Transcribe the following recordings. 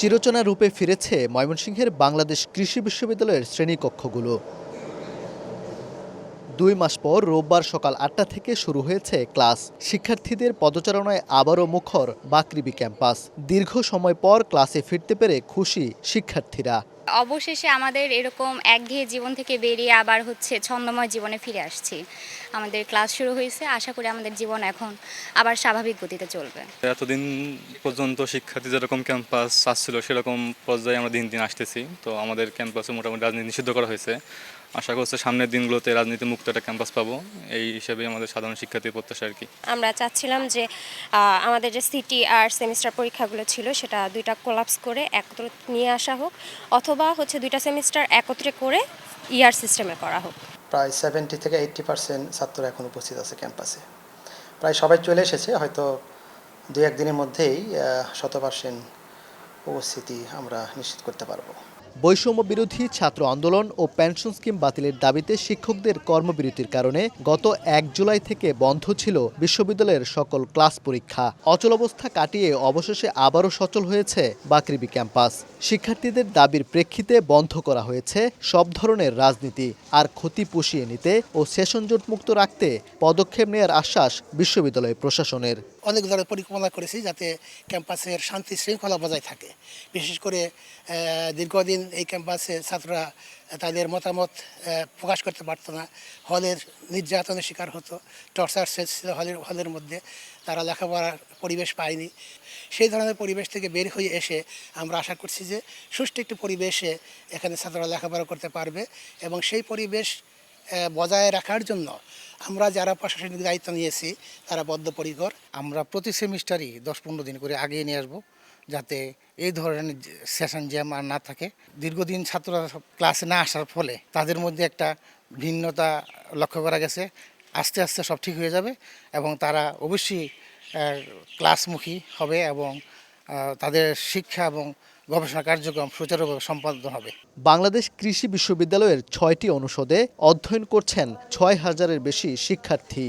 চিরচেনা রূপে ফিরেছে ময়মনসিংহের বাংলাদেশ কৃষি বিশ্ববিদ্যালয়ের শ্রেণীকক্ষগুলো। দুই মাস পর রোববার সকাল আটটা থেকে শুরু হয়েছে ক্লাস। শিক্ষার্থীদের পদচারণায় আবারও মুখর বাকৃবি ক্যাম্পাস। দীর্ঘ সময় পর ক্লাসে ফিরতে পেরে খুশি শিক্ষার্থীরা। অবশেষে আমাদের এরকম একঘেয়ে জীবন থেকে বেরিয়ে আবার হচ্ছে ছন্দময় জীবনে ফিরে আসছি। আমাদের ক্লাস শুরু হয়েছে আশা করি আমাদের জীবন এখন আবার স্বাভাবিক গতিতে চলবে। এতদিন পর্যন্ত শিক্ষার্থী যেরকম ক্যাম্পাস আসছিল সেরকম পর্যায়ে আমরা দিন দিন আসতেছি। তো আমাদের ক্যাম্পাসে মোটামুটি রাজনীতি নিষিদ্ধ করা হয়েছে। আশা করছি সামনের দিনগুলোতে রাজনীতি মুক্ত একটা ক্যাম্পাস পাবো। এই হিসেবে আমাদের সাধারণ শিক্ষার্থীর প্রত্যাশা আর কি। আমরা চাচ্ছিলাম যে আমাদের যে সিটি আর সেমিস্টার পরীক্ষাগুলো ছিল সেটা দুইটা কোলাপস করে একত্র নিয়ে আসা হোক অথবা হচ্ছে দুইটা সেমিস্টার একত্রে করে ইয়ার সিস্টেমে করা হোক। প্রায় সেভেন্টি থেকে এইট্টি পার্সেন্ট ছাত্র এখন উপস্থিত আছে ক্যাম্পাসে প্রায় সবাই চলে এসেছে হয়তো দু একদিনের মধ্যেই শত পার্সেন্ট উপস্থিতি আমরা নিশ্চিত করতে পারব। বৈষম্য বিরোধী ছাত্র আন্দোলন ও পেনশন স্কিম বাতিলের দাবিতে শিক্ষকদের কর্মবিরতির কারণে গত এক জুলাই থেকে বন্ধ ছিল বিশ্ববিদ্যালয়ের সকল ক্লাস পরীক্ষা। অচলাবস্থা কাটিয়ে অবশেষে আবারও সচল হয়েছে বাকৃবি ক্যাম্পাস। শিক্ষার্থীদের দাবির প্রেক্ষিতে বন্ধ করা হয়েছে সব ধরনের রাজনীতি আর ক্ষতি পুষিয়ে নিতে ও সেশন জোট মুক্ত রাখতে পদক্ষেপ নেওয়ার আশ্বাস বিশ্ববিদ্যালয় প্রশাসনের। অনেক ধরনের পরিকল্পনা করেছি যাতে ক্যাম্পাসের শান্তি শৃঙ্খলা বজায় থাকে। বিশেষ করে দীর্ঘদিন এই ক্যাম্পাসে ছাত্ররা তাদের মতামত প্রকাশ করতে পারতো না। হলের নির্যাতনের শিকার হতো, টর্চার ছিল হলের হলের মধ্যে তারা লেখাপড়ার পরিবেশ পায়নি। সেই ধরনের পরিবেশ থেকে বের হয়ে এসে আমরা আশা করছি যে সুষ্ঠু একটি পরিবেশে এখানে ছাত্ররা লেখাপড়া করতে পারবে এবং সেই পরিবেশ বজায় রাখার জন্য আমরা যারা প্রশাসনিক দায়িত্ব নিয়েছি, তারা বদ্ধপরিকর। আমরা প্রতি সেমিস্টারই দশ পনেরো দিন করে আগে নিয়ে আসব। যাতে এই ধরনের সেশন জ্যাম আর না থাকে। দীর্ঘদিন ছাত্ররা সব ক্লাসে না আসার ফলে তাদের মধ্যে একটা ভিন্নতা লক্ষ্য করা গেছে। আস্তে আস্তে সব ঠিক হয়ে যাবে এবং তারা অবশ্যই ক্লাসমুখী হবে এবং তাদের শিক্ষা এবং গবেষণা কার্যক্রম সুচারুভাবে সম্পাদন হবে। বাংলাদেশ কৃষি বিশ্ববিদ্যালয়ের ছয়টি অনুষদে অধ্যয়ন করছেন ছয় হাজারের বেশি শিক্ষার্থী।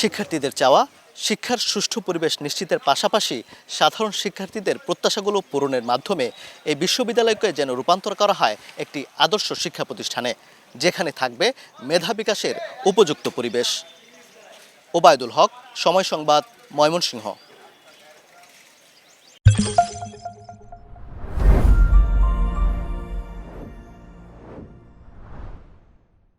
শিক্ষার্থীদের চাওয়া শিক্ষার সুষ্ঠু পরিবেশ নিশ্চিতের পাশাপাশি সাধারণ শিক্ষার্থীদের প্রত্যাশাগুলো পূরণের মাধ্যমে এই বিশ্ববিদ্যালয়কে যেন রূপান্তর করা হয় একটি আদর্শ শিক্ষা প্রতিষ্ঠানে, যেখানে থাকবে মেধা বিকাশের উপযুক্ত পরিবেশ। ওবায়দুল হক, সময় সংবাদ, ময়মনসিংহ।